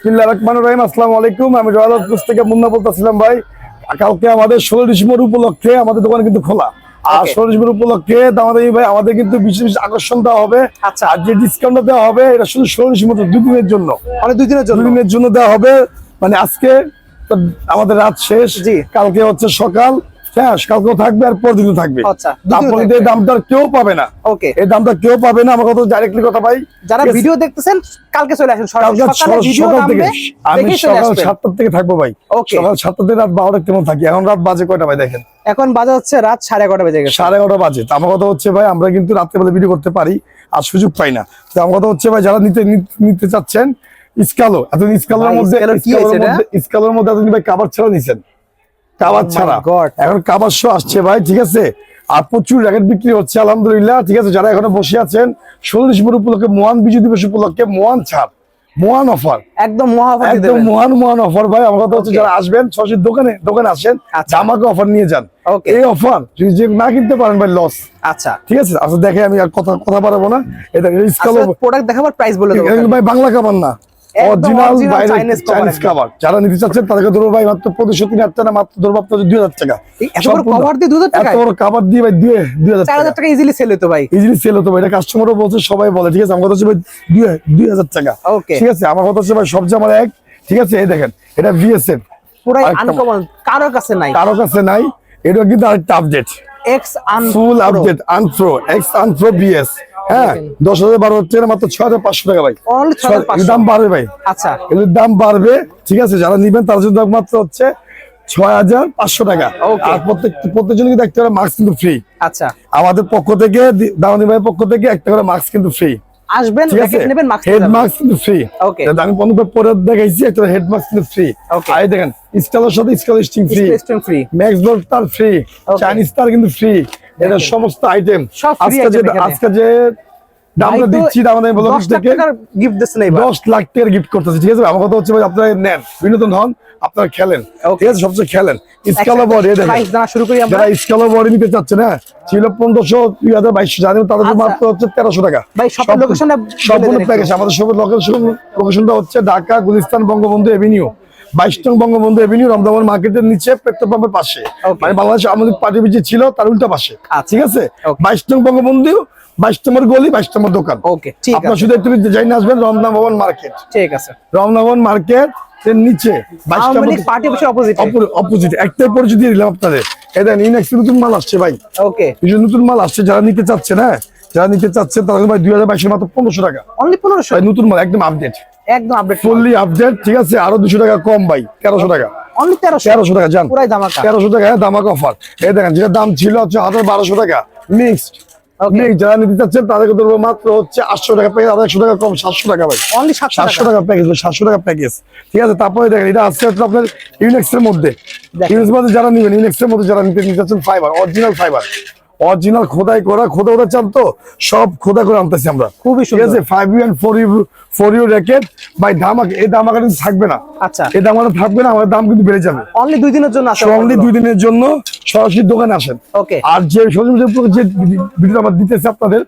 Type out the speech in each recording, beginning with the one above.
বিসমিল্লাহ রহমান রহিম আসসালামু আলাইকুম। আমি রয়ালপুর থেকে মুন্না বলতেছিলাম ভাই। কালকে আমাদের ষোলো ডিসেম্বর উপলক্ষে আমাদের দোকান কিন্তু খোলা। আর. ষোলো ডিসেম্বর উপলক্ষে আমাদের ভাই আমাদের কিন্তু বিশেষ বিশেষ আকর্ষণ দেওয়া হবে। আচ্ছা। আর যে ডিসকাউন্টটা দেওয়া হবে এটা শুধু ষোলো ডিসেম্বর দুই দিনের জন্য। মানে দুই দিনের জন্য? দিনের জন্য দেওয়া হবে। মানে আজকে আমাদের রাত শেষ। জি। কালকে হচ্ছে সকাল। হ্যাঁ কালকেও থাকবে আর পরদিনও থাকবে। আচ্ছা, দুদিনও তারপরে থাকবে। এই দামটা কেউ পাবে না। ওকে। এই দামটা কেউ পাবে না আমার কথা ডাইরেক্টলি কথা ভাই। যারা ভিডিও দেখতেছেন কালকে চলে আসেন। সকাল থেকে আমি সকাল সাতটার থেকে থাকব ভাই। সকাল সাতটা থেকে রাত বারোটা কেমন থাকি। এখন রাত বাজে কয়টা ভাই দেখেন? এখন বাজে হচ্ছে রাত সাড়ে এগারোটা বেজে গেছে। সাড়ে এগারোটা বাজে। তো আমার কথা হচ্ছে ভাই আমরা কিন্তু রাত্রেবেলা ভিডিও করতে পারি আর সুযোগ পাই না। তো আমার কথা হচ্ছে ভাই যারা নিতে নিতে চাচ্ছেন ইসকালো এতদিন ইসকালোর মধ্যে এটা? মধ্যে ইসকালোর মধ্যে এতদিন ভাই কাবার ছাড়া নিছেন। কাবার Oh ছাড়া. এখন কাবার শো আসছে ভাই ঠিক আছে? আর প্রচুর র্যাকেট বিক্রি হচ্ছে আলহামদুলিল্লাহ ঠিক আছে? যারা এখনও বসে আছেন ষোলো ডিসেম্বর উপলক্ষে মহান বিজয় দিবস উপলক্ষে মহান ছাড় মহান অফার একদম একদম মহান মহান অফার ভাই। আমার কথা হচ্ছে যারা আসবেন সরাসরি দোকানে দোকানে আসেন আচ্ছা। আমাকে অফার নিয়ে যান। এই অফার যদি যে না কিনতে পারেন ভাই লস আচ্ছা। ঠিক আছে? আচ্ছা দেখে আমি আর কথা কথা পারব না। এটা প্রোডাক্ট দেখাবার প্রাইস বলে ভাই বাংলা কাবার না। Original Chinese. যারা নিতে চাচ্ছেন তাদেরকে ধরবো ভাই মাত্র পঁচিশশো তিন হাজার টাকা মাত্র ধরবো আপনার দুই হাজার টাকা। cover দিয়ে 2000 এত টাকায়? বড় কাবার দিয়ে ভাই দুই দুই হাজার টাকা। হাজার টাকা ইজিলি সেল হতো ভাই। ইজিলি সেল হতো ভাই। এটা কাস্টমারও বলছে সবাই বলে ঠিক আছে আমার কথা হচ্ছে ভাই দুই দুই হাজার টাকা। Okay. ঠিক আছে আমার কথা হচ্ছে ভাই সবচেয়ে আমার এক। ঠিক আছে এই দেখেন এটা ভিএসএফ পুরাই আনকমন কারোর কাছে নাই। কারও কাছে নাই। এটা কিন্তু আরেকটা আপডেট এক্স আন ফুল আপডেট আনপ্রো এক্স আনপ্রো বিএস হ্যাঁ দশ হাজার বারো হচ্ছে মাত্র ছয় হাজার পাঁচশো টাকা ভাই। Only 6,500 এর দাম বাড়বে ভাই। আচ্ছা। দাম বাড়বে ঠিক আছে যারা নিবেন তার জন্য মাত্র হচ্ছে ছয় হাজার পাঁচশো টাকা. আর প্রত্যেক করে মাস্ক কিন্তু ফ্রি আচ্ছা। আমাদের পক্ষ থেকে দামানি ভাইয়ের পক্ষ থেকে একটা করে মাস্ক কিন্তু ফ্রি আসবেন নেবেন মাস্ক হেড মাস্ক কিন্তু ফ্রি. আমি পনেরো পরে দেখাইছি একটা হেড মাস্ক কিন্তু ফ্রি দেখেন সাথে স্টিং ফ্রি ফ্রি ম্যাক্স তার ফ্রি চাইনিজ তার কিন্তু ফ্রি এটা সমস্ত আইটেম যে আজকে যে দামটা দিচ্ছি আমাদের বলো থেকে গিফট দিচ্ছেন এইবার। দশ লাখ টাকার গিফট করতেছে ঠিক আছে? আমার কথা হচ্ছে ভাই আপনারা নেন। বিনোদন হন আপনারা খেলেন। ঠিক আছে? সবচেয়ে খেলেন। স্কালো বডি দেখেন। প্রাইস জানা শুরু করি আমরা। যারা স্কালো বডি নিতে চাচ্ছে না ছিল জানেন তাদের জন্য আচ্ছা। মাত্র হচ্ছে তেরোশো টাকা। ভাই, সম্পূর্ণ প্যাকেজ আমাদের লোকেশন লোকেশনটা হচ্ছে ঢাকা গুলিস্তান বঙ্গবন্ধু এভিনিউ বাইশ নং বঙ্গবন্ধু এভিনিউ রমদাবাদ মার্কেটের নিচে পেট্রোল পাম্পের পাশে মানে বাংলাদেশ আমাদের পার্টি যে ছিল তার উল্টা পাশে। আচ্ছা। ঠিক আছে. বাইশ নং বঙ্গবন্ধু বাইশ নম্বর গলি বাইশ নম্বর দোকান। ওকে আপনার শুধু একটু যাই না আসবেন রমনা ভবন মার্কেট। ঠিক আছে। রমনা ভবন মার্কেট এর নিচে বাইশ Awami number League party opposite opposite একটাই পরিচয় দিয়ে দিলাম আপনাদের। এটা ইনেক্স নতুন মাল আসছে ভাই। ওকে নতুন মাল আসছে যারা নিতে চাচ্ছে না যারা নিতে চাচ্ছে তারা ভাই দুই হাজার বাইশের মাত্র পনেরোশো টাকা। অনলি পনেরোশো। নতুন মাল একদম আপডেট একদম আপডেট ফুললি আপডেট ঠিক আছে? আরও দুশো টাকা কম ভাই তেরোশো টাকা। অনলি তেরোশো। তেরোশো টাকা জান। পুরাই ধামাকা। তেরোশো টাকা হ্যাঁ দামাক অফার এই দেখেন যেটা দাম ছিল হচ্ছে হাজার বারোশো টাকা মিক্সড Okay. যারা নিতে চাচ্ছেন তাদেরকে ধরবো মাত্র হচ্ছে আটশো টাকা প্যাকেজ আড়াইশো টাকা কম সাতশো টাকা ভাই। অনলি সাতশো সাতশো টাকা প্যাকেজ সাতশো টাকা প্যাকেজ ঠিক আছে তারপরে দেখেন এটা হচ্ছে আপনার ইউনেক্স মধ্যে। ইউনেক্স মধ্যে যারা নিবেন ইউনেক্স এর মধ্যে যারা নিতে নিতে চাচ্ছেন ফাইবার অরিজিনাল ফাইবার অরিজিনাল খোদাই করা খোদা খোদা চান তো সব খোদা করে আনতেছি আমরা। খুবই ঠিক আছে five U and four U four U racket by ধামাক এই ধামাকা কিন্তু থাকবে না। আচ্ছা। এই দামাকা থাকবে না আমাদের দাম কিন্তু বেড়ে যাবে। অনলি দুই দিনের জন্য আছে অনলি দুই দিনের জন্য সরাসরি দোকানে আসেন। ওকে আর যে সজীব যে ভিডিও আমার দিতেছে আপনাদের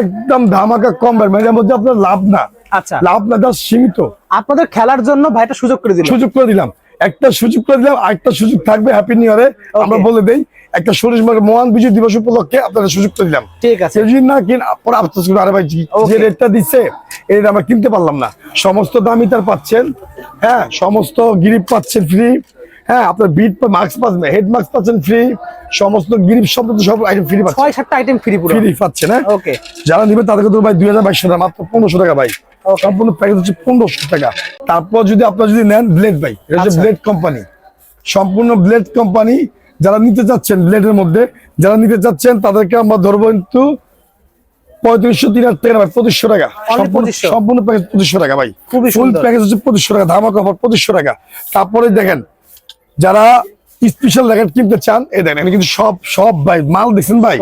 একদম ধামাকা কম এর মধ্যে আপনার লাভ না। আচ্ছা। লাভ না জাস্ট সীমিত। আপনাদের খেলার জন্য ভাইটা সুযোগ করে দিল সুযোগ করে দিলাম। একটা সুযোগ করে দিলাম আরেকটা সুযোগ থাকবে হ্যাপি নিউ ইয়ারে আমরা বলে দেই একটা সরিষ মহান বিজয় দিবস উপলক্ষে আপনাদের সুযোগ করে দিলাম। ঠিক আছে। যদি না কিন পরে আফসোস করবে, আরে ভাই যে রেটটা দিচ্ছে এই রেট আমরা কিনতে পারলাম না। সমস্ত দামই তার পাচ্ছেন হ্যাঁ সমস্ত গ্রিপ পাচ্ছেন ফ্রি হ্যাঁ আপনার বিট মাস্ক পাচ্ছেন হেড মাস্ক পাচ্ছেন ফ্রি সমস্ত গ্রিপ সব সব আইটেম ফ্রি পাচ্ছেন। ছয় সাতটা আইটেম ফ্রি পুরো। ফ্রি পাচ্ছেন হ্যাঁ? ওকে। যারা নিবে তাদেরকে তো ভাই দুই হাজার বাইশশো টাকা মাত্র পনেরোশো টাকা ভাই. সম্পূর্ণ প্যাকেজ হচ্ছে পনেরোশো টাকা। তারপর যদি আপনার যদি নেন ব্লেড ভাই এটা হচ্ছে আচ্ছা। ব্লেড কোম্পানি সম্পূর্ণ ব্লেড কোম্পানি যারা নিতে চাচ্ছেন ব্লেডের মধ্যে যারা নিতে চাচ্ছেন তাদেরকে আমরা ধরবো কিন্তু পঁয়ত্রিশশো তিন হাজার টাকা ভাই পঁচিশশো টাকা। সম্পূর্ণ প্যাকেজ পঁচিশশো টাকা ভাই। ফুল প্যাকেজ হচ্ছে পঁচিশশো টাকা ধামাক অফার পঁচিশশো টাকা। তারপরে দেখেন যারা স্পেশাল জ্যাকেট কিনতে চান এই দেখেন কিন্তু সব সব ভাই মাল দেখছেন ভাই?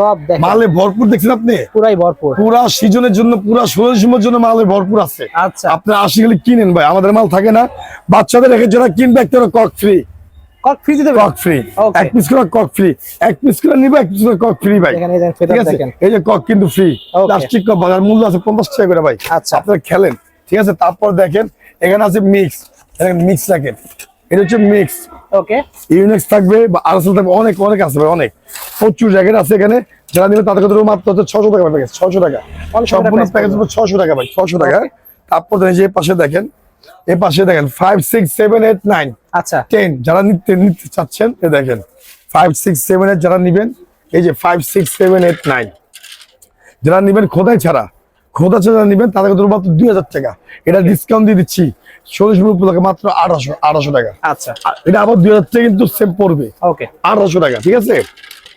মালে ভরপুর দেখছেন আপনি? পুরাই ভরপুর। পুরা সিজনের জন্য পুরা ডিসেম্বর জন্য মালে ভরপুর আছে। আচ্ছা। আপনি আশি গেলে কিনেন ভাই আমাদের মাল থাকে না। বাচ্চাদের রেখে যারা কিনবে একটা কক ফ্রি কক ফ্রি দিতে কক ফ্রি এক পিস করে কক ফ্রি এক পিস করে নিবে এক পিস করে কক ফ্রি ভাই। এই ঠিক আছে? এই যে কক কিন্তু ফ্রি প্লাস্টিক কক বাজার মূল্য আছে পঞ্চাশ টাকা করে ভাই। আচ্ছা। আপনারা খেলেন। ঠিক আছে? তারপর দেখেন এখানে আছে মিক্স এখানে মিক্স এটা হচ্ছে মিক্স ওকে ইউনিক্স থাকবে বা আরএসএল থাকবে। অনেক অনেক আছে ভাই অনেক। প্রচুর জ্যাকেট আছে এখানে। যারা নেবে তাদের ক্ষেত্রে মাত্র হচ্ছে ছশো টাকা প্যাকেজ ছশো টাকা। সম্পূর্ণ প্যাকেজ ছশো টাকা ভাই ছশো টাকা। তারপর যে পাশে দেখেন এ পাশে দেখেন five six seven eight nine আচ্ছা। টেন যারা নিতে নিতে চাচ্ছেন এ দেখেন ফাইভ সিক্স সেভেন এইট যারা নিবেন এই যে five six seven eight nine যারা নিবেন খোদাই ছাড়া খোদা ছাড়া নিবেন তাদের ক্ষেত্রে মাত্র দুই হাজার টাকা। এটা ডিসকাউন্ট দিয়ে দিচ্ছি চল্লিশ উপলক্ষে মাত্র আঠারোশো আঠারোশো টাকা। আচ্ছা। এটা আবার দুই হাজার টাকা কিন্তু সেম পড়বে। ওকে আঠারোশো টাকা ঠিক আছে?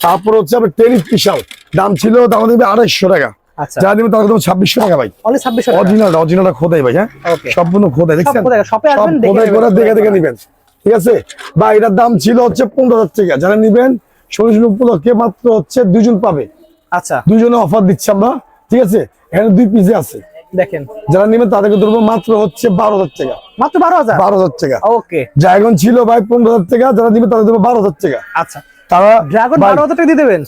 তারপর হচ্ছে আবার টেন স্পেশাল দাম ছিল দাম দেবে আড়াইশো টাকা। যা নেবে তার দাম ছাব্বিশশো টাকা ভাই। অনলি ছাব্বিশশো টাকা। অরিজিনাল অরিজিনাল খোদাই ভাই হ্যাঁ? সম্পূর্ণ খোদাই দেখছেন? খোদাই, shop এ সব আসবেন, দেখে খোদাই নেবেন। করে দেখে দেখে নিবেন। ঠিক আছে? বা এটার দাম ছিল হচ্ছে পনেরো হাজার টাকা। যারা নিবেন ষোলোশো উপলক্ষে মাত্র হচ্ছে দুজন পাবে। আচ্ছা। দুজনে অফার দিচ্ছি আমরা ঠিক আছে? এখানে দুই পিসে আছে। দেখেন। যারা নিবেন তাদেরকে ধরবো মাত্র হচ্ছে বারো হাজার টাকা। মাত্র বারো হাজার? বারো হাজার টাকা। ওকে ড্রাগন ছিল ভাই পনেরো হাজার টাকা যারা নিবে তাদের দেবো বারো হাজার টাকা। আচ্ছা। তারা ড্রাগন বারো হাজার টাকা দিয়ে দেবেন?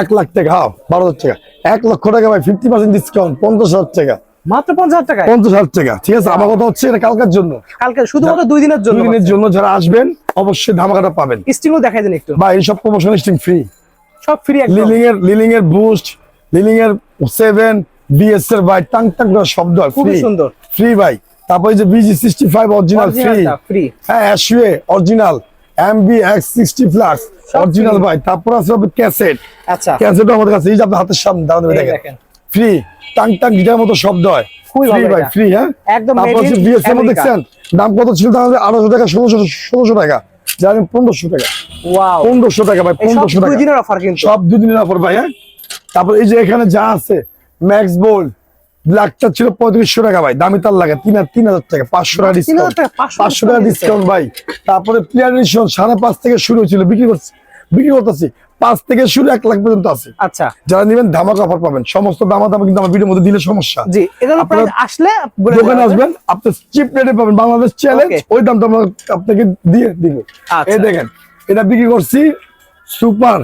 এক লাখ টাকা হ্যাঁ বারো হাজার টাকা। এক লক্ষ টাকা ভাই ফিফটি পার্সেন্ট ডিসকাউন্ট পঞ্চাশ হাজার টাকা। মাত্র পঞ্চাশ টাকায়? পঞ্চাশ হাজার টাকা ঠিক আছে? আমার কথা হচ্ছে এটা কালকার জন্য। কালকে শুধুমাত্র দুই দিনের জন্য দিনের জন্য যারা আসবেন অবশ্যই ধামাকাটা পাবেন। স্টিংও দেখাই দিন একটু। বা এইসব প্রমোশন স্টিং ফ্রি সব ফ্রি লিলিং এর লিলিং এর বুস্ট লিলিং এর সেভেন বিএস এর ভাই টাং টাং করে শব্দ খুবই ফ্রি সুন্দর। ফ্রি ভাই। তারপরে যে BG sixty five original free free হ্যাঁ অ্যাশুয়ে original MB X sixty plus original ভাই তারপর আছে ক্যাসেট আচ্ছা। ক্যাসেটও আমাদের কাছে এই যে আপনার হাতের সামনে দাঁড়ানো দেখেন। ফ্রি টাং টাং গিটার মতো শব্দ হয়। খুবই ফ্রি ভালো ভাই ফ্রি হ্যাঁ? একদম তারপর হচ্ছে বিএসএম। দেখছেন? দাম কত ছিল? তাহলে আঠারোশো টাকা ষোলোশো ষোলোশো টাকা। জানেন পনেরোশো টাকা। ওয়াও পনেরোশো টাকা ভাই পনেরোশো দুই টাকা দিনের অফার কিন্তু। সব দুদিনের অফার ভাই হ্যাঁ? তারপর এই যে এখানে যা আছে ম্যাক্স বোল্ড ব্ল্যাকটা ছিল পঁয়ত্রিশশো টাকা ভাই দামি তার লাগে তিন তিন হাজার টাকা পাঁচশো টাকা ডিসকাউন্ট পাঁচশো টাকা ডিসকাউন্ট ভাই। তারপরে প্লেয়ার এডিশন সাড়ে পাঁচ থেকে শুরু হয়েছিল বিক্রি করছি বিক্রি করতেছি পাঁচ থেকে শুরু এক লাখ পর্যন্ত আছে। আচ্ছা। যারা নেবেন ধামাকা অফার পাবেন সমস্ত দামা দামা কিন্তু আমার ভিডিওর মধ্যে দিলে সমস্যা। জি আসলে দোকানে আসবেন আপনি চিপ রেটে পাবেন বাংলাদেশ চ্যালেঞ্জ ওই দামটা আমরা আপনাকে দিয়ে দিব। আচ্ছা। এই দেখেন এটা বিক্রি করছি সুপার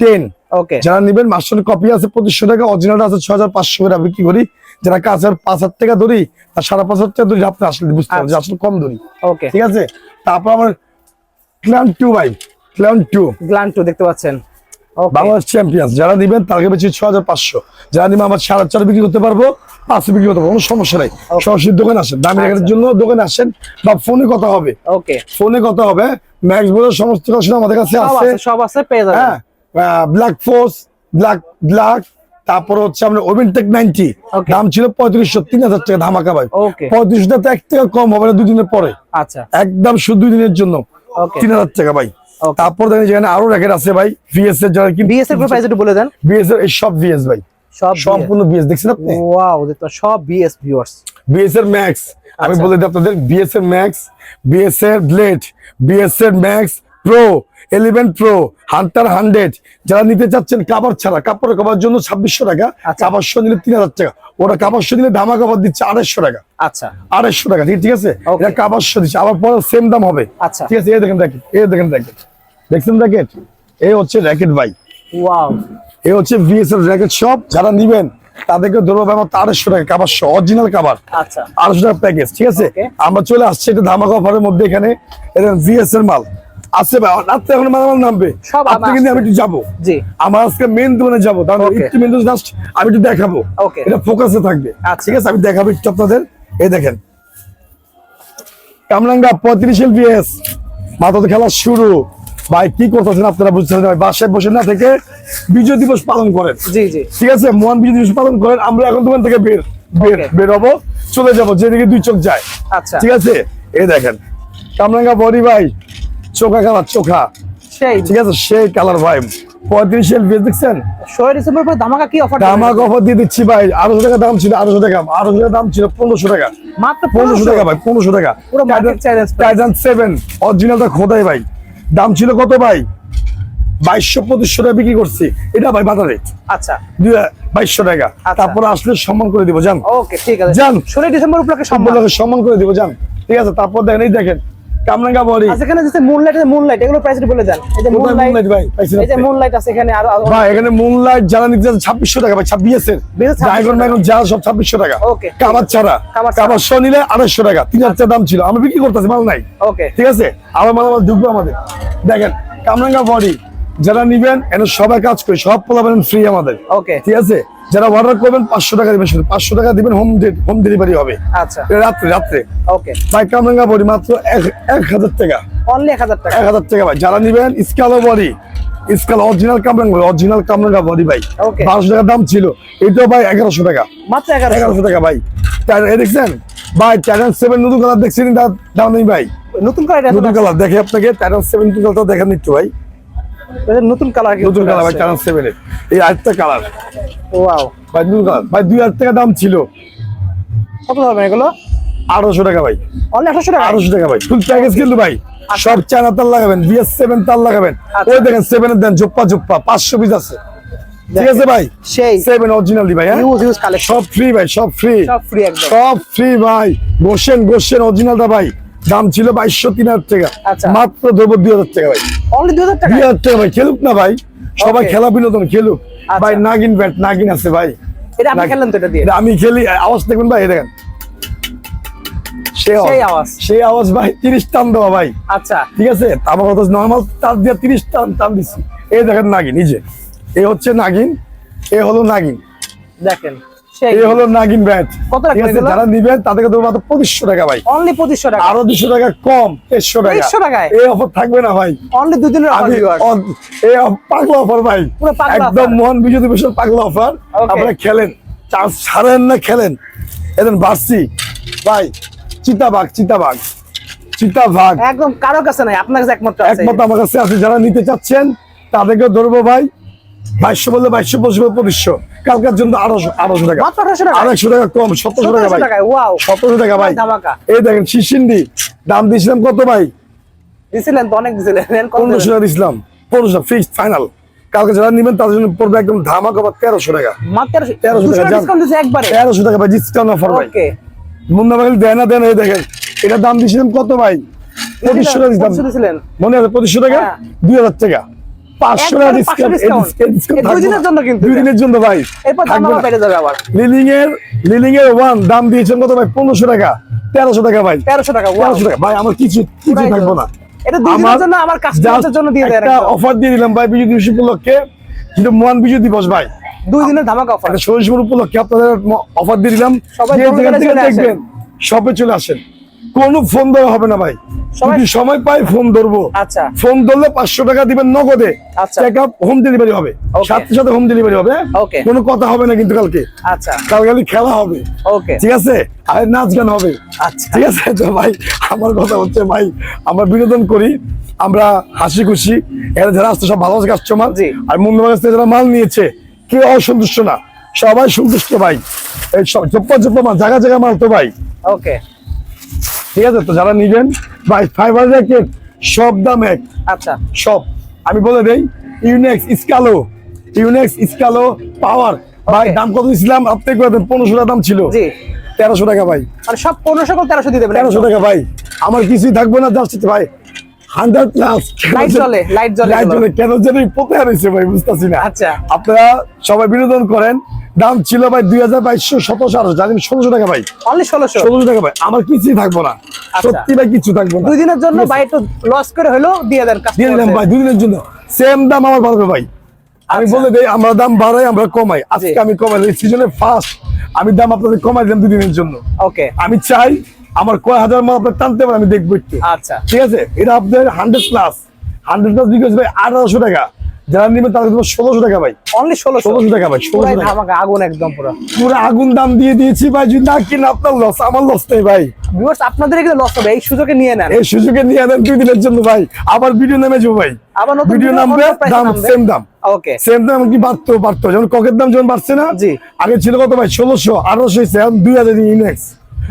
টেন ওকে যারা নিবেন মাস্টার কপি আছে পঁচিশশো টাকা অরিজিনাল আছে ছয় হাজার পাঁচশো করে বিক্রি করি। যারা কাছের পাঁচ হাজার টাকা ধরি আর সাড়ে পাঁচ হাজার টাকা ধরি আপনি আসলে বুঝতে পারবেন আচ্ছা। আসলে কম ধরি ওকে। ঠিক আছে? তারপর আমার ক্লান টু ভাই। ক্লান টু গ্ল্যান্ড টু দেখতে পাচ্ছেন। ওকে বাংলাদেশ চ্যাম্পিয়ন যারা নিবেন তাকে বেশি ছ হাজার পাঁচশো। যারা আমার সাড়ে চার বিক্রি করতে পারব পাঁচশো বিক্রি করতে পারব কোনো সমস্যা নাই। সরাসরি দোকানে আসেন। দামি রেখার জন্য দোকানে আসেন বা ফোনে কথা হবে। ওকে ফোনে কথা হবে। ম্যাক্স বলে সমস্ত কাজ আমাদের কাছে সব আছে। আছে সব আছে পেয়ে যাবেন। হ্যাঁ। ব্ল্যাক ফোর্স ব্ল্যাক ব্ল্যাক তারপর হচ্ছে আমরা ওভেন টেক নাইনটি. দাম ছিল পঁয়ত্রিশশো তিন হাজার টাকা ধামাকা ভাই। Okay. পঁয়ত্রিশশো টাকা এক টাকা কম হবে না দুদিনের পরে। আচ্ছা। একদম শুধু দুই দিনের জন্য। তিন হাজার টাকা ভাই। তারপর দেখেন যেখানে আরও র্যাকেট আছে ভাই ভিএস এর যারা বিএস এর প্রাইস একটু বলে দেন। বিএস এর সব বিএস ভাই। সব সম্পূর্ণ বিএস দেখছেন আপনি? ওয়াও সব বিএস ভিউয়ার্স বিএস এর ম্যাক্স আমি আচ্ছা। বলে দিই আপনাদের বিএস এর ম্যাক্স বিএস এর ব্লেড বিএস এর max pro eleven pro hunter hundred যারা নিতে চাচ্ছেন কাবার ছাড়া কাপড়ের কাবার জন্য ছাব্বিশশো টাকা আচ্ছা। কাবার শো নিলে তিন হাজার টাকা। ওরা কাবার শো নিলে ধামা কাপড় দিচ্ছে আড়াইশো টাকা। আচ্ছা। আড়াইশো টাকা ঠিক আছে. এটা কাবার শো দিচ্ছে আবার পরে সেম দাম হবে। আচ্ছা। ঠিক আছে এই দেখেন র্যাকেট এই দেখেন র্যাকেট দেখছেন র্যাকেট এই হচ্ছে র্যাকেট ভাই। ওয়াও এই হচ্ছে ভিএসএল র্যাকেট শপ যারা নিবেন তাদেরকে ধরবো আমার আড়াইশো টাকা কাবার শো অরিজিনাল কাবার আচ্ছা। আড়াইশো টাকা প্যাকেজ ঠিক আছে? আমরা চলে আসছি এটা ধামাকা অফারের মধ্যে এখানে। এটা ভিএস এর মাল। আছে ভাই রাত্রে এখন মালামাল নামবে। সব আপনি কিন্তু আমি একটু যাব। জি। আমার আজকে মেন দোকানে যাব। তাহলে একটু মেন জাস্ট আমি একটু দেখাবো. এটা ফোকাসে থাকবে। আচ্ছা। ঠিক আছে? আমি দেখাবো একটু আপনাদের। এই দেখেন। কামরাঙ্গা পঁয়ত্রিশ এলপিএস। মাথা খেলা শুরু। ভাই কি করতেছেন আপনারা বুঝছেন ভাই? বাসায় বসে না থেকে বিজয় দিবস পালন করেন। জি জি। ঠিক আছে? মহান বিজয় দিবস পালন করেন। আমরা এখন দোকান থেকে বের বের বের হব। চলে যাব। যেদিকে দুই চোখ যায়। আচ্ছা। ঠিক আছে? এই দেখেন। কামরাঙ্গা বডি ভাই চোখা কালার চোখা। সেই। ঠিক আছে সেই কালার ভাই। পঁয়ত্রিশ এলপিএস দেখছেন? ষোলো ডিসেম্বর পর ধামাকা কি অফার দামাক অফার দিয়ে দিচ্ছি ভাই। আড়াইশো টাকা দাম ছিল আড়াইশো টাকা। আড়াইশো টাকা দাম ছিল পনেরোশো টাকা। মাত্র পনেরোশো টাকা ভাই পনেরোশো টাকা। টাইটান সেভেন অরিজিনালটা খোদাই ভাই। দাম ছিল কত ভাই? বাইশশো পঁচিশশো টাকা বিক্রি করছি। এটা ভাই বাজারে। আচ্ছা। বাইশশো টাকা। আচ্ছা। তারপরে আসলে সম্মান করে দিব জান। ওকে ঠিক আছে। ষোলো ডিসেম্বর উপলক্ষে সম্মান করে দিব জান। ঠিক আছে তারপর দেখেন এই দেখেন। কামরাঙ্গা বডি। আচ্ছা এখানে যে মুনলাইট মুনলাইট এগুলো প্রাইস বলে দেন। এই যে মুনলাইট ভাই? এই যে মুনলাইট আছে এখানে আর ভাই এখানে মুনলাইট যারা নিতে যাচ্ছে ছাব্বিশশো টাকা ভাই ছাব্বিশ এর 2600 ম্যাগন যা সব ছাব্বিশশো টাকা। Okay. কাবার ছাড়া। কাবার শো নিলে আড়াইশো টাকা। তিন হাজার টাকা দাম ছিল। আমরা বিক্রি করতেছি মাল নাই। ওকে ঠিক আছে? আবার মাল আবার ঢুকবে আমাদের। দেখেন কামরাঙ্গা বডি যারা নিবেন এনে সবাই কাজ করে সব পোলাবেন ফ্রি আমাদের। ওকে ঠিক আছে? যারা অর্ডার করবেন পাঁচশো টাকা দিবেন শুধু। পাঁচশো টাকা দিবেন হোম হোম ডেলিভারি হবে। আচ্ছা। রাত্রে রাত্রে। ওকে ভাই কামরাঙ্গা বডি মাত্র এক এক হাজার টাকা। অনলি 1000 টাকা। এক হাজার টাকা ভাই। যারা নিবেন স্কালো বডি। স্কাল অরিজিনাল কামরাঙ্গা অরিজিনাল কামরাঙ্গা বডি ভাই. বারোশো টাকা দাম ছিল। এটাও ভাই এগারোশো টাকা। মাত্র 11 এগারোশো টাকা ভাই। এ দেখছেন? ভাই টাইটান সেভেন নতুন কালার দেখছেন? তার দাম নেই ভাই। নতুন কালার নতুন কালার দেখে আপনাকে টাইটান সেভেন নতুন কালার দেখেন একটু ভাই। নতুন কালার নতুন কালার ভাই টাইটান সেভেন এই আরেকটা কালার ওয়াও ভাই নতুন কালার ভাই দুই হাজার টাকা দাম ছিল। কত ধরবেন এগুলো? আঠারোশো টাকা ভাই। অনলি 800 টাকা? আঠারোশো টাকা ভাই। ফুল প্যাকেজ কিন্তু ভাই। সব চায়না তার লাগাবেন বিএস সেভেন তার লাগাবেন। আচ্ছা। ওই দেখেন সেভেন এর দেন জোপ্পা জোপ্পা পাঁচশো পিস আছে। ঠিক আছে ভাই? সেই সেভেন অরিজিনাল ভাই হ্যাঁ? ইউজ ইউজ কালেকশন সব ফ্রি ভাই সব ফ্রি সব ফ্রি একদম। সব ফ্রি ভাই। গোসেন গোসেন অরিজিনালটা ভাই। দাম ছিল বাইশশো তিন হাজার টাকা। আচ্ছা। মাত্র দেবো দুই হাজার টাকা ভাই। অনলি 2000 টাকা দুই হাজার টাকা ভাই খেলুক না ভাই। সবাই. খেলা বিনোদন খেলুক। আচ্ছা। ভাই নাগিন ব্যাট নাগিন আছে ভাই। আমি খেলি আওয়াজ দেখবেন ভাই দেখেন। সে সেই আওয়াজ। সেই আওয়াজ ভাই তিরিশ টান দেওয়া ভাই। আচ্ছা। ঠিক আছে? আমার কথা নর্মাল তার দিয়ে তিরিশ টান টান দিচ্ছি। এই দেখেন নাগিন নিজে এ হচ্ছে নাগিন এ হলো নাগিন। দেখেন। সেই। হলো নাগিন ব্যাট। কত ঠিক রাখবেন আছে এগুলো? যারা নিবেন তাদেরকে দেবো মাত্র পঁচিশশো টাকা ভাই। অনলি 2500 টাকা। আরও দুশো টাকা কম তেইশশো টাকা। 2300 টাকায়? এই অফার থাকবে না ভাই। অনলি দুই দিনের অফার আমি ভিউয়ার্স অন- এই পাগলা অফার ভাই। একদম মোহন বিজয় দিবসের পাগলা অফার আপনারা খেলেন। চান্স ছাড়েন না খেলেন। এদের বাড়ছি। ভাই চিতাবাঘ চিতাবাঘ। চিতাবাঘ। একদম কারও কাছে নাই আপনার কাছে একমাত্র আছে। একমত আমার কাছে আছে। যারা নিতে চাচ্ছেন তাদেরকে ধরবো ভাই। বাইশশো বললে বাইশশো পঁচিশ বললে পঁচিশশো। কালকার জন্য আড়াইশো আড়াইশো টাকা। মাত্র 1800 টাকা? আড়াইশো টাকা কম সতেরোশো টাকা ভাই। সতেরোশো টাকা ভাই। এই দেখেন শিশিন্ডি। দাম দিয়েছিলাম কত ভাই? দিছিলেন তো অনেক দিছিলেন পনেরোশো টাকা দিয়েছিলাম। পনেরোশো ফিক্সড ফাইনাল কালকে যারা নেবেন তাদের জন্য পড়বে একদম ধামাকা বা তেরোশো টাকা। মাত্র 1300 200 টাকা, তেরোশো টাকা ভাই ডিসকাউন্ট অফার ভাই। মুন্না ভাই দেয় না দেয় না এই দেখেন। এটা দাম দিয়েছিলাম কত ভাই? পঁচিশশো টাকা মনে আছে পঁচিশশো টাকা? হ্যাঁ। দুই হাজার টাকা। পাঁচশো টাকা ডিসকাউন্ট discount। এই দুই দিনের জন্য কিন্তু দুই দিনের জন্য ভাই। এরপর দাম থাকবে আবার না। বেড়ে যাবে আবার। লিলিং এর লিলিং এর ওয়ান দাম দিয়েছেন কত ভাই? পনেরোশো টাকা। তেরোশো টাকা ভাই। 1300 টাকা তেরোশো টাকা। ভাই আমার কিছু কিছু থাকব না। এটা দুই দিনের জন্য আমার কাস্টমারদের জন্য দিয়ে দেন একটা অফার দিয়ে দিলাম ভাই বিজয় দিবস উপলক্ষে। কিন্তু মহান বিজয় দিবস ভাই। দুই দিনের ধামাকা অফার একটা উপলক্ষে আপনাদের অফার দিয়ে দিলাম। সবাই। দেখবেন চলে আসেন। কোনো ফোন দেওয়া হবে না ভাই। যদি সময় পাই ফোন ধরবো। আচ্ছা। ফোন ধরলে পাঁচশো টাকা দিবেন নগদে। আচ্ছা। হোম ডেলিভারি হবে। সাথে সাথে হোম ডেলিভারি হবে কোনো কথা হবে না কিন্তু কালকে। আচ্ছা। কাল খালি হবে। ঠিক আছে? আর নাচ গান হবে। আচ্ছা। ঠিক আছে? তো ভাই আমার কথা হচ্ছে ভাই আমরা বিনোদন করি আমরা হাসি খুশি। এখানে যারা আসছে সব ভালো কাস্টমার। আর মুন্ডবাগ থেকে যারা মাল নিয়েছে কেউ অসন্তুষ্ট না। সবাই সন্তুষ্ট ভাই। এই সব চপ্পা চপ্পা মাল জায়গা জায়গা মাল তো ভাই। ওকে ঠিক আছে? তো যারা নিবেন ভাই ফাইবার জ্যাকেট সব দাম এক। আচ্ছা। সব। আমি বলে দেই ইউনেক্স স্কালো ইউনেক্স স্কালো পাওয়ার ভাই দাম কত দিয়েছিলাম? আপনি করে দেন পনেরোশো টাকা দাম ছিল। জি। তেরোশো টাকা ভাই। মানে সব পনেরোশো তেরোশো দিয়ে দেবেন তেরোশো টাকা ভাই। আমার কিছুই থাকবে না জাস্ট ভাই হান্ড্রেড প্লাস লাইট জ্বলে লাইট জ্বলে লাইট। জ্বলে কেন জানি পোতে হারিয়েছে ভাই বুঝতেছি না। আচ্ছা। আপনারা সবাই বিনোদন করেন। দাম ছিল ভাই দুই হাজার বাইশশো সতেরোশো আঠারোশো। জানেন ষোলোশো টাকা ভাই। অনলি ষোলোশো? ষোলোশো টাকা ভাই। আমার কিছুই থাকব না। আচ্ছা। সত্যি ভাই কিছু থাকব না। দুই দিনের জন্য ভাই একটু লস করে হলেও দিয়ে দেন দিয়ে দিলাম ভাই দুই দিনের জন্য। সেম দাম আমার বাড়বে ভাই। আমি আচ্ছা। বলে দেই আমরা দাম বাড়াই আমরা কমাই। আজকে আমি কমাই এই সিজনে ফার্স্ট আমি দাম আপনাদের কমাই দিলাম দুই দিনের জন্য। ওকে আমি চাই আমার কয় হাজার মাল আপনার টানতে পারেন আমি দেখব একটু। আচ্ছা। ঠিক আছে? এটা আপনাদের hundred plus hundred plus because ভাই আঠারোশো টাকা। যারা তাদের দেবো ষোলোশো টাকা ভাই। অনলি ষোলোশো। ষোলোশো টাকা ভাই ষোলোশো টাকা। ধামাকা আগুন একদম পুরো। পুরো আগুন দাম দিয়ে দিয়েছি ভাই যদি না কিনে আপনার লস আমার লস নেই ভাই। ভিউয়ার্স আপনাদের এখানে লস হবে এই সুযোগে নিয়ে নেন। এই সুযোগে নিয়ে দুই দিনের জন্য ভাই আবার ভিডিও নেমে যাব ভাই। আবার ভিডিও নামবে দাম সেম দাম। ওকে সেম দাম কি বাড়তো বাড়তো যেমন ককের দাম যেমন বাড়ছে না জি। আগে ছিল কত ভাই? ষোলোশো আঠারোশো এখন দুই হাজার ইউনেক্স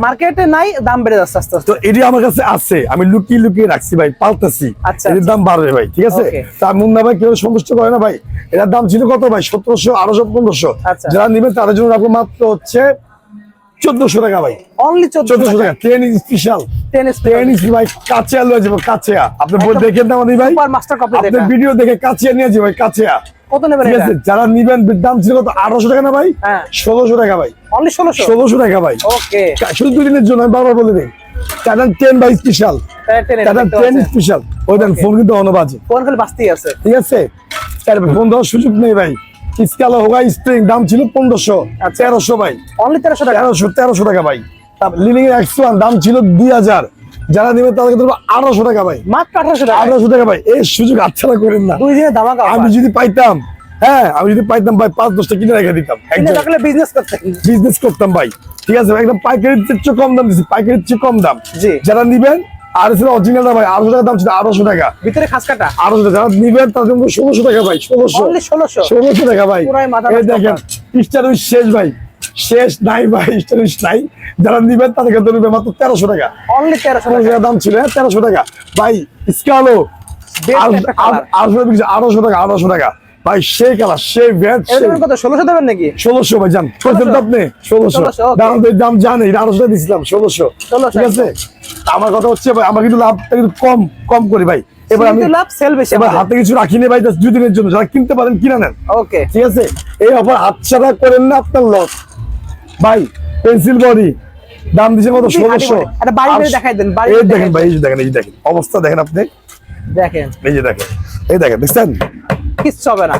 মার্কেটে নাই দাম বেড়ে যাচ্ছে আস্তে আস্তে। তো এটি আমার কাছে আছে। আমি লুকিয়ে লুকিয়ে রাখছি ভাই পাল্টাছি আচ্ছা, এর। দাম বাড়বে ভাই ঠিক আছে. তার মুন্না ভাই কেউ সন্তুষ্ট করে না ভাই? এটার দাম ছিল কত ভাই? সতেরোশো আঠারোশো পনেরোশো। আচ্ছা। যারা নিবেন তাদের জন্য রাখব মাত্র হচ্ছে চোদ্দশো টাকা ভাই। অনলি চোদ্দশো টাকা। টেন স্পেশাল টেনিস ভাই কাছে লয়ে যাব কাছে আপনি দেখেন না ভাই? মাস্টার কপি ভিডিও দেখে কাছে নিয়ে যাব ভাই কাছে কত নেবেন ঠিক আছে যারা নিবেন দাম ছিল কত? আঠারোশো টাকা না ভাই? হ্যাঁ। ষোলোশো টাকা ভাই। অনলি ষোলোশো? ষোলোশো টাকা ভাই। ওকে শুধু দুই দিনের জন্য আমি বারবার বলে দিই। Tata ten by special Tata ten special ওই দেন ফোন কিন্তু অনবাজে ফোন খালি বাঁচতেই আছে। ঠিক আছে? ফোন দেওয়ার সুযোগ নেই ভাই। স্কালো হোগা স্প্রিং দাম ছিল পনেরোশো। আচ্ছা। তেরোশো ভাই। অনলি তেরোশো টাকা? তেরোশো তেরোশো টাকা ভাই। লিলিং এর ওয়ান দাম ছিল দুই হাজার। যারা নেবে তাদেরকে দেবো আঠারোশো টাকা ভাই। মাত্র আঠারোশো টাকা? আঠারোশো টাকা ভাই। এই সুযোগ আচ্ছাড়া করেন না। দুই দিনে ধামাকা আমি যদি পাইতাম হ্যাঁ আমি যদি পাইতাম ভাই পাঁচ দশটা কিনে রেখে দিতাম। বিজনেস করতে বিজনেস করতাম ভাই। ঠিক আছে ভাই, একদম পাইকারির চেয়ে কম দাম দিচ্ছি পাইকারির চেয়ে কম দাম। যারা নিবেন আর ছিল অরিজিনাল ভাই আড়াইশো টাকা দাম ছিল আড়াইশো টাকা। ভিতরে খাস কাটা? আড়াইশো টাকা। যারা নিবেন তাদের জন্য ষোলোশো টাকা ভাই ষোলোশো। ষোলোশো? ষোলোশো টাকা ভাই। দেখেন শেষ ভাই। শেষ নাই ভাই স্টার নাই যারা নিবেন তাদেরকে তো নিবে মাত্র তেরোশো টাকা। অনলি তেরোশো টাকা। দাম ছিল হ্যাঁ তেরোশো টাকা। ভাই স্কালো আড়াইশো টাকা আড়াইশো টাকা। ভাই সেই কালার সেই ষোলোশো দেবেন নাকি? ষোলোশো ভাই জান করছেন তো আপনি? ষোলোশো। দাম জানে টাকা দিয়েছিলাম ষোলোশো। ঠিক আছে? আমার কথা হচ্ছে ভাই আমার কিন্তু লাভটা কিন্তু কম কম করি ভাই। এবার আমি লাভ সেল বেশি এবার হাতে কিছু রাখিনি ভাই দুদিনের জন্য। যারা কিনতে পারেন কিনে নেন। ওকে ঠিক আছে? এই অফার হাতছাড়া করেন না আপনার লস। ভাই পেন্সিল বডি দাম দিচ্ছে কত? ষোলোশো। দেখাই দেন, এই দেখেন ভাই এই দেখেন এই দেখেন। অবস্থা দেখেন আপনি। দেখেন। এই যে দেখেন এই দেখেন দেখছেন? কিচ্ছু হবে না।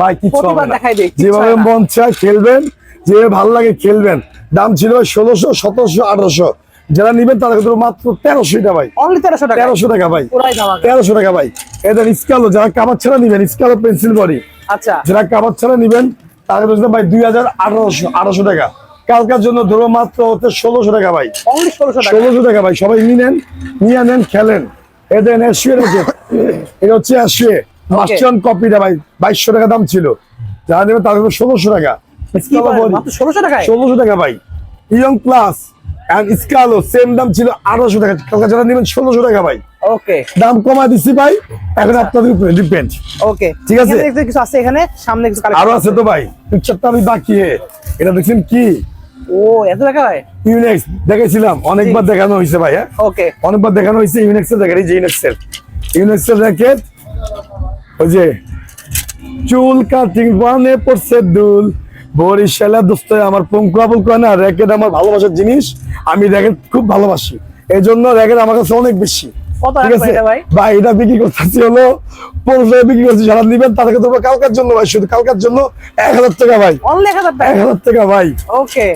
ভাই হবে না। যেভাবে মন চায় খেলবেন যেভাবে ভালো লাগে খেলবেন। দাম ছিল ষোলোশো সতেরোশো আঠারোশো। যারা নিবেন তারা কিন্তু মাত্র তেরোশো টাকা ভাই। অনলি তেরোশো টাকা। তেরোশো টাকা ভাই। তেরোশো টাকা ভাই। এদের স্কালো যারা কাবার ছাড়া নিবেন স্কালো পেন্সিল বডি আচ্ছা। যারা কাবার ছাড়া নিবেন তাদের হচ্ছে ভাই দুই হাজার আঠারোশো আঠারোশো টাকা। কালকার জন্য ধরো মাত্র হচ্ছে ষোলোশো টাকা ভাই। ষোলোশো টাকা। ভাই সবাই নিয়ে নেন নিয়ে নেন খেলেন। এদের এসে রেখে এটা হচ্ছে এসে মাস্টার কপিটা ভাই বাইশশো টাকা দাম ছিল। যারা নেবেন তাদের টাকা ষোলোশো টাকা। ষোলোশো টাকা ভাই। ইয়ং প্লাস স্কালো সেম দাম ছিল আঠারোশো টাকা। কালকে যারা নেবেন ষোলোশো টাকা ভাই। ওকে দাম কমা দিচ্ছি ভাই এখন আপনাদের উপরে ডিপেন্ড ওকে ঠিক আছে। কিছু আছে এখানে সামনে কিছু আরও আছে। তো ভাই পিকচারটা আমি বাকি এটা দেখছেন কি? ও এত হয় ইউনেক্স দেখেছিলাম অনেকবার দেখানো হয়েছে ভাই হ্যাঁ? ওকে অনেকবার দেখানো হয়েছে ইউনেক্সেল দেখেন এই যে ইউনেক্সেল ইউনেক্সেল র্যাকেট ওই যে চুল কাটিং ওয়ানে পড়ছে দুল। বরিশালা দোস্ত আমার পঙ্কু আবুল কয় না র্যাকেট আমার ভালোবাসার জিনিস আমি র্যাকেট খুব ভালোবাসি। এই জন্য র্যাকেট আমার কাছে অনেক বেশি। কত ঠিক রাখবেন আছে? এটা ভাই? ভাই এটা বিক্রি করতেছি হলো পনেরোশো টাকা বিক্রি করছি যারা নিবেন তাদেরকে দেবো কালকার জন্য ভাই শুধু কালকার জন্য এক হাজার টাকা ভাই। এক হাজার টাকা? ভাই।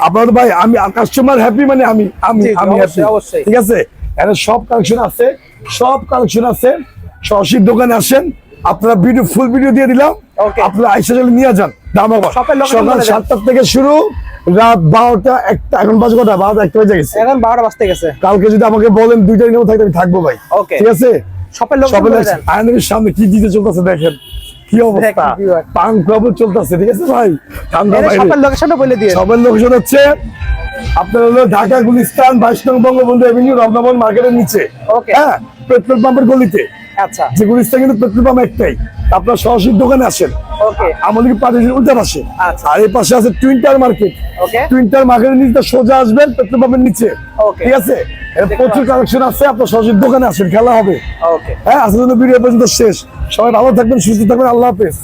আপনার ভাই আমি কাস্টমার হ্যাপি মানে আমি আমি আমি হ্যাপি। ঠিক আছে? এখানে সব কালেকশন আছে সব কালেকশন আছে। সরাসরি দোকানে আসেন আপনারা ভিডিও ফুল ভিডিও দিয়ে দিলাম. আপনারা আইসা চলে নিয়ে যান। সকাল বলে দেন। সাতটা থেকে শুরু রাত বারোটা একটা এখন বাজে কটা? বারোটা একটা বেজে গেছে। এখন বারোটা বাজতে গেছে। কালকে যদি আমাকে বলেন থাকতে আমি থাকব ভাই। ঠিক আছে? সবাই আয়নের সামনে কি দিতে চলতেছে দেখেন। কি অবস্থা? দেখেন, পান ক্লাবও চলতেছে ঠিক আছে ভাই? ঠান্ডা বাইরে। লোকেশনটা বলে দিয়ে। সবার লোকেশন হচ্ছে আপনার হলো ঢাকা গুলিস্তান বাইশ নং বঙ্গবন্ধু এভিনিউ রমনাবন মার্কেটের নিচে। হ্যাঁ? পেট্রোল পাম্পের গলিতে। আচ্ছা। যে গুলিস্তান কিন্তু পেট্রোল পাম্প একটাই। আপনার সরাসরি দোকানে আসেন। আমাদের পাঠিয়েছেন উল্টা পাশে? আচ্ছা। আর এই পাশে আছে টুইন্টার মার্কেট টুইন্টার মার্কেটের নিচে সোজা আসবেন পেট্রোল পাম্পের নিচে। ঠিক আছে? প্রচুর কালেকশন আছে আপনার সরাসরি দোকানে আসেন খেলা হবে। হ্যাঁ আসার জন্য ভিডিও পর্যন্ত শেষ। সবাই ভালো থাকবেন সুস্থ থাকবেন আল্লাহ হাফেজ।